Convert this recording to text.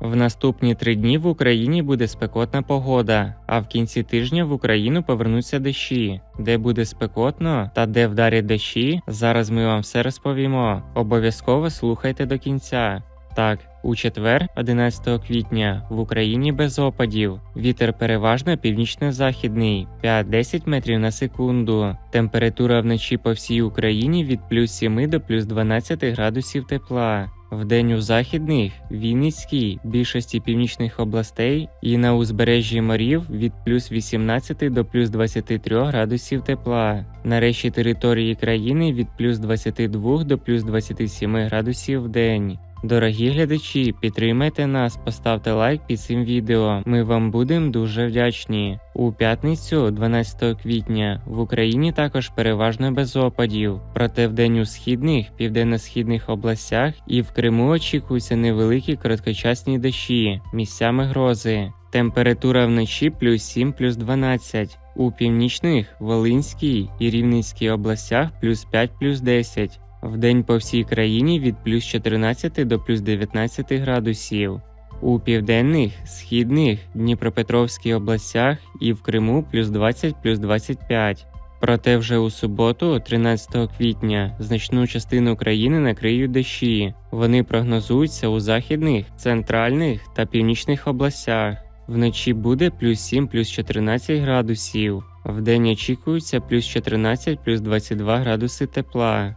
В наступні три дні в Україні буде спекотна погода, а в кінці тижня в Україну повернуться дощі. Де буде спекотно та де вдарять дощі, зараз ми вам все розповімо. Обов'язково слухайте до кінця. Так, у четвер, 11 квітня, в Україні без опадів. Вітер переважно північно-західний 5-10 метрів на секунду. Температура вночі по всій Україні від плюс 7 до плюс 12 градусів тепла. Вдень у західних, Вінницькій, більшості північних областей і на узбережжі морів від плюс 18 до плюс 23 градусів тепла. На решті території країни від плюс 22 до плюс 27 градусів в день. Дорогі глядачі, підтримайте нас, поставте лайк під цим відео. Ми вам будемо дуже вдячні. У п'ятницю, 12 квітня, в Україні також переважно без опадів. Проте вдень у східних, південно-східних областях і в Криму очікуються невеликі короткочасні дощі, місцями грози. Температура вночі плюс 7 плюс 12. У північних, Волинській і Рівненській областях плюс 5 плюс 10. Вдень по всій країні від плюс 14 до плюс 19 градусів. У південних, східних, Дніпропетровській областях і в Криму плюс 20 плюс 25. Проте вже у суботу, 13 квітня, значну частину країни накриють дощі. Вони прогнозуються у західних, центральних та північних областях. Вночі буде плюс 7 плюс 14 градусів. Вдень очікується плюс 14 плюс 22 градуси тепла.